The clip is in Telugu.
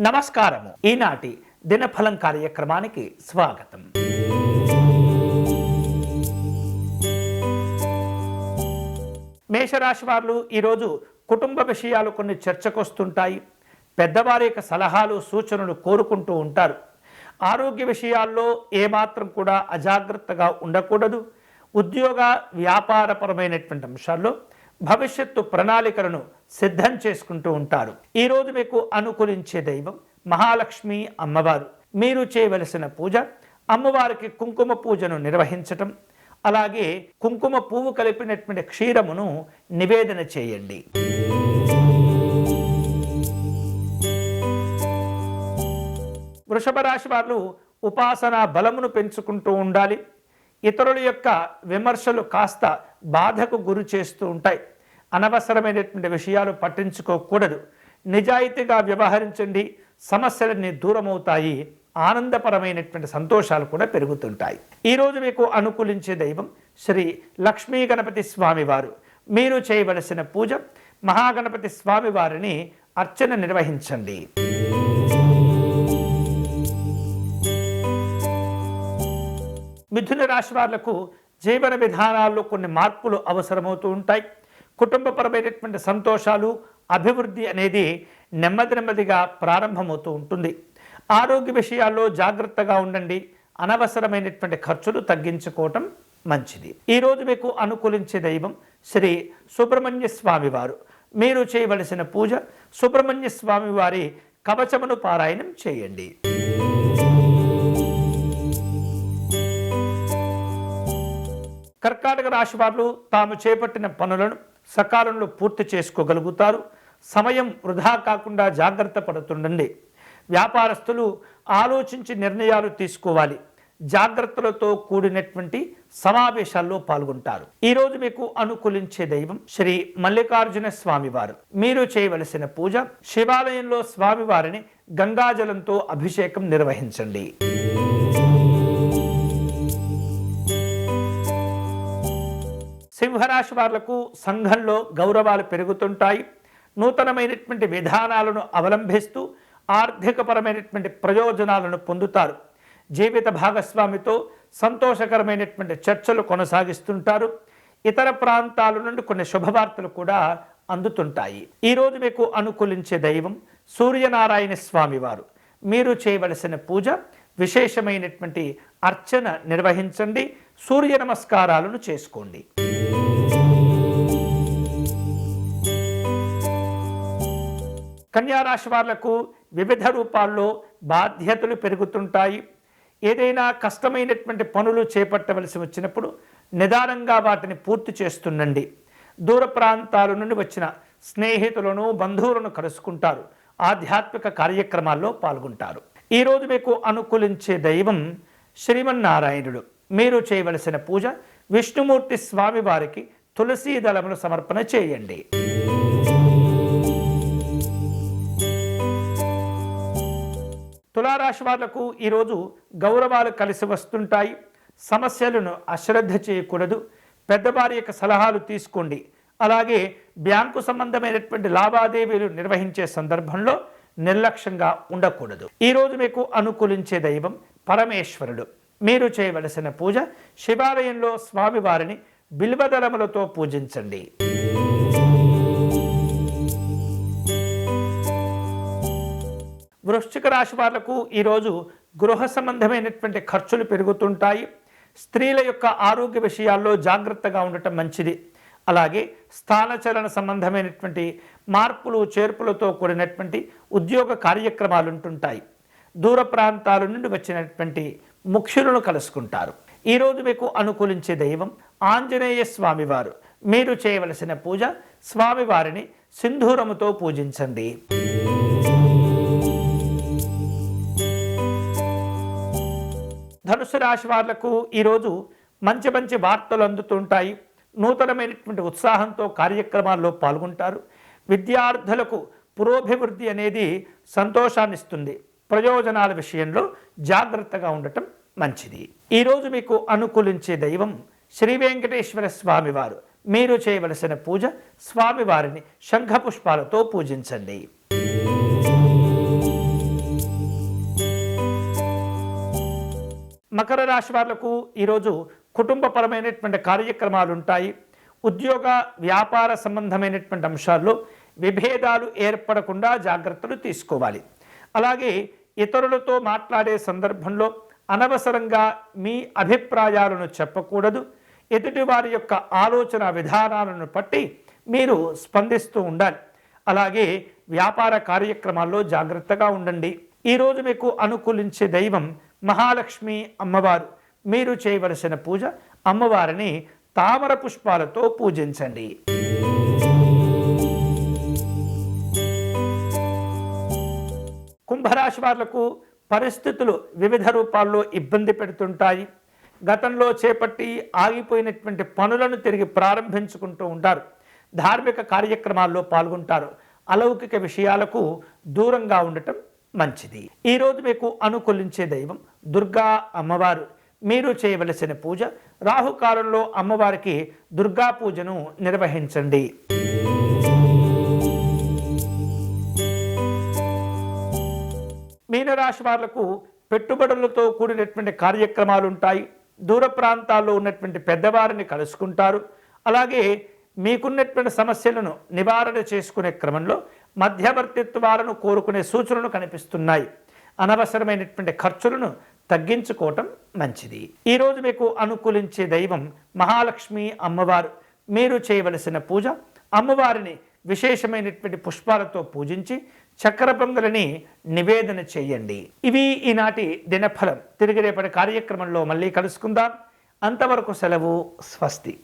నమస్కారము. ఈనాటి దినఫలం కార్యక్రమానికి స్వాగతం. మేషరాశి వారు ఈరోజు కుటుంబ విషయాలు కొన్ని చర్చకొస్తుంటాయి. పెద్దవారి యొక్క సలహాలు సూచనలు కోరుకుంటూ ఉంటారు. ఆరోగ్య విషయాల్లో ఏమాత్రం కూడా అజాగ్రత్తగా ఉండకూడదు. ఉద్యోగ వ్యాపారపరమైనటువంటి అంశాల్లో భవిష్యత్తు ప్రణాళికలను సిద్ధం చేసుకుంటూ ఉంటారు. ఈరోజు మీకు అనుకూలించే దైవం మహాలక్ష్మి అమ్మవారు. మీరు చేయవలసిన పూజ అమ్మవారికి కుంకుమ పూజను నిర్వహించటం అలాగే కుంకుమ పువ్వు కలిపినటువంటి క్షీరమును నివేదన చేయండి. వృషభ రాశి వారు ఉపాసన బలమును పెంచుకుంటూ ఉండాలి. ఇతరుల యొక్క విమర్శలు కాస్త బాధకు గురి చేస్తూ ఉంటాయి. అనవసరమైనటువంటి విషయాలు పట్టించుకోకూడదు. నిజాయితీగా వ్యవహరించండి. సమస్యలన్నీ దూరమవుతాయి. ఆనందపరమైనటువంటి సంతోషాలు కూడా పెరుగుతుంటాయి. ఈరోజు మీకు అనుకూలించే దైవం శ్రీ లక్ష్మీ గణపతి స్వామివారు. మీరు చేయవలసిన పూజ మహాగణపతి స్వామివారిని అర్చన నిర్వహించండి. మిథున రాశి వాళ్ళకు జీవన విధానాల్లో కొన్ని మార్పులు అవసరమవుతూ ఉంటాయి. కుటుంబపరమైనటువంటి సంతోషాలు అభివృద్ధి అనేది నెమ్మది నెమ్మదిగా ప్రారంభమవుతూ ఉంటుంది. ఆరోగ్య విషయాల్లో జాగ్రత్తగా ఉండండి. అనవసరమైనటువంటి ఖర్చులు తగ్గించుకోవటం మంచిది. ఈరోజు మీకు అనుకూలించే దైవం శ్రీ సుబ్రహ్మణ్య స్వామివారు. మీరు చేయవలసిన పూజ సుబ్రహ్మణ్య స్వామివారి కవచమును పారాయణం చేయండి. కర్కాటక రాశి వారు తాము చేపట్టిన పనులను సకాలంలో పూర్తి చేసుకోగలుగుతారు. సమయం వృధా కాకుండా జాగ్రత్త పడుతుండండి. వ్యాపారస్తులు ఆలోచించి నిర్ణయాలు తీసుకోవాలి. జాగ్రత్తలతో కూడినటువంటి సమావేశాల్లో పాల్గొంటారు. ఈరోజు మీకు అనుకూలించే దైవం శ్రీ మల్లికార్జున స్వామివారు. మీరు చేయవలసిన పూజ శివాలయంలో స్వామివారిని గంగాజలంతో అభిషేకం నిర్వహించండి. సింహరాశి వాళ్ళకు సంఘంలో గౌరవాలు పెరుగుతుంటాయి. నూతనమైనటువంటి విధానాలను అవలంబిస్తూ ఆర్థికపరమైనటువంటి ప్రయోజనాలను పొందుతారు. జీవిత భాగస్వామితో సంతోషకరమైనటువంటి చర్చలు కొనసాగిస్తుంటారు. ఇతర ప్రాంతాల నుండి కొన్ని శుభవార్తలు కూడా అందుతుంటాయి. ఈరోజు మీకు అనుకూలించే దైవం సూర్యనారాయణ స్వామివారు మీరు చేయవలసిన పూజ విశేషమైనటువంటి అర్చన నిర్వహించండి. సూర్య నమస్కారాలను చేసుకోండి. కన్యారాశి వాళ్ళకు వివిధ రూపాల్లో బాధ్యతలు పెరుగుతుంటాయి. ఏదైనా కష్టమైనటువంటి పనులు చేపట్టవలసి వచ్చినప్పుడు నిదానంగా వాటిని పూర్తి చేస్తుండండి. దూర ప్రాంతాల నుండి వచ్చిన స్నేహితులను బంధువులను కలుసుకుంటారు. ఆధ్యాత్మిక కార్యక్రమాల్లో పాల్గొంటారు. ఈరోజు మీకు అనుకూలించే దైవం శ్రీమన్నారాయణుడు. మీరు చేయవలసిన పూజ విష్ణుమూర్తి స్వామివారికి తులసీ దళమును సమర్పణ చేయండి. తులారాశి వాళ్ళకు ఈరోజు గౌరవాలు కలిసి వస్తుంటాయి. సమస్యలను అశ్రద్ధ చేయకూడదు. పెద్దవారి యొక్క సలహాలు తీసుకోండి. అలాగే బ్యాంకు సంబంధమైనటువంటి లావాదేవీలు నిర్వహించే సందర్భంలో నిర్లక్ష్యంగా ఉండకూడదు. ఈరోజు మీకు అనుకూలించే దైవం పరమేశ్వరుడు. మీరు చేయవలసిన పూజ శివాలయంలో స్వామివారిని బిల్వదళములతో పూజించండి. వృశ్చిక రాశి వాళ్ళకు ఈరోజు గృహ సంబంధమైనటువంటి ఖర్చులు పెరుగుతుంటాయి. స్త్రీల యొక్క ఆరోగ్య విషయాల్లో జాగ్రత్తగా ఉండటం మంచిది. అలాగే స్థానచలన సంబంధమైనటువంటి మార్పులు చేర్పులతో కూడినటువంటి ఉద్యోగ కార్యక్రమాలు ఉంటుంటాయి. దూర ప్రాంతాల నుండి వచ్చినటువంటి ముఖ్యులను కలుసుకుంటారు. ఈరోజు మీకు అనుకూలించే దైవం ఆంజనేయ స్వామివారు. మీరు చేయవలసిన పూజ స్వామివారిని సింధూరముతో పూజించండి. ధనుసు రాశి వాళ్ళకు ఈరోజు మంచి మంచి వార్తలు అందుతుంటాయి. నూతనమైనటువంటి ఉత్సాహంతో కార్యక్రమాల్లో పాల్గొంటారు. విద్యార్థులకు పురోభివృద్ధి అనేది సంతోషాన్ని ఇస్తుంది ప్రయోజనాల విషయంలో జాగ్రత్తగా ఉండటం మంచిది. ఈరోజు మీకు అనుకూలించే దైవం శ్రీ వెంకటేశ్వర స్వామివారు. మీరు చేయవలసిన పూజ స్వామివారిని శంఖపుష్పాలతో పూజించండి. మకర రాశి వాళ్ళకు ఈరోజు కుటుంబపరమైనటువంటి కార్యక్రమాలు ఉంటాయి ఉద్యోగ వ్యాపార సంబంధమైనటువంటి అంశాల్లో విభేదాలు ఏర్పడకుండా జాగ్రత్తలు తీసుకోవాలి. అలాగే ఇతరులతో మాట్లాడే సందర్భంలో అనవసరంగా మీ అభిప్రాయాలను చెప్పకూడదు. ఎదుటి వారి యొక్క ఆలోచన విధానాలను బట్టి మీరు స్పందిస్తూ ఉండాలి. అలాగే వ్యాపార కార్యక్రమాల్లో జాగ్రత్తగా ఉండండి. ఈరోజు మీకు అనుకూలించే దైవం మహాలక్ష్మి అమ్మవారు. మీరు చేయవలసిన పూజ అమ్మవారిని తామర పుష్పాలతో పూజించండి. కుంభరాశి వాళ్ళకు పరిస్థితులు వివిధ రూపాల్లో ఇబ్బంది పెడుతుంటాయి. గతంలో చేపట్టి ఆగిపోయినటువంటి పనులను తిరిగి ప్రారంభించుకుంటూ ఉంటారు. ధార్మిక కార్యక్రమాల్లో పాల్గొంటారు. అలౌకిక విషయాలకు దూరంగా ఉండటం మంచిది. ఈరోజు మీకు అనుకూలించే దైవం దుర్గా అమ్మవారు. మీరు చేయవలసిన పూజ రాహుకాలంలో అమ్మవారికి దుర్గా పూజను నిర్వహించండి. మీనరాశి వాళ్ళకు పెట్టుబడులతో కూడినటువంటి కార్యక్రమాలు ఉంటాయి దూర ప్రాంతాల్లో ఉన్నటువంటి పెద్దవారిని కలుసుకుంటారు. అలాగే మీకున్నటువంటి సమస్యలను నివారణ చేసుకునే క్రమంలో మధ్యవర్తిత్వాలను కోరుకునే సూచనలు కనిపిస్తున్నాయి. అనవసరమైనటువంటి ఖర్చులను తగ్గించుకోవటం మంచిది. ఈరోజు మీకు అనుకూలించే దైవం మహాలక్ష్మి అమ్మవారు. మీరు చేయవలసిన పూజ అమ్మవారిని విశేషమైనటువంటి పుష్పాలతో పూజించి చక్ర పొంగలిని నివేదన చేయండి. ఇవి ఈనాటి దినఫలం. తిరిగి రేపటి కార్యక్రమంలో మళ్ళీ కలుసుకుందాం. అంతవరకు సెలవు స్వస్తి.